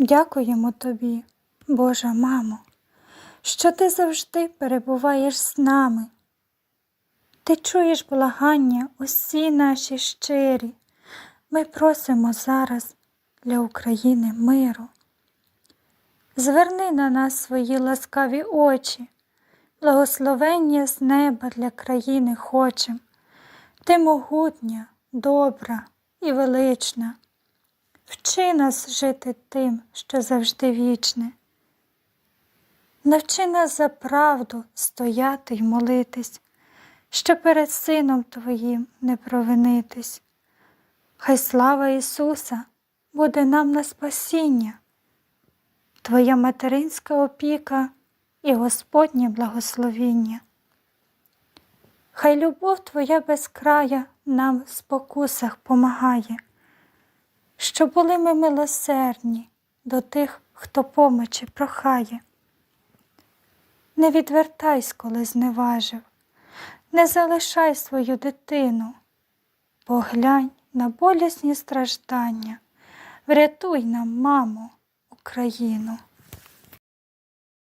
Дякуємо тобі, Божа мамо, що ти завжди перебуваєш з нами. Ти чуєш благання усі наші щирі. Ми просимо зараз для України миру. Зверни на нас свої ласкаві очі, благословення з неба для країни хочем. Ти могутня, добра і велична. Вчи нас жити тим, що завжди вічне. Навчи нас за правду стояти й молитись, що перед Сином Твоїм не провинитись. Хай слава Ісуса буде нам на спасіння, Твоя материнська опіка і Господнє благословіння. Хай любов Твоя безкрая нам в спокусах помагає, що були ми милосердні до тих, хто помочі прохає. Не відвертайсь, коли зневажив, не залишай свою дитину, поглянь на болісні страждання, врятуй нам, мамо, Україну.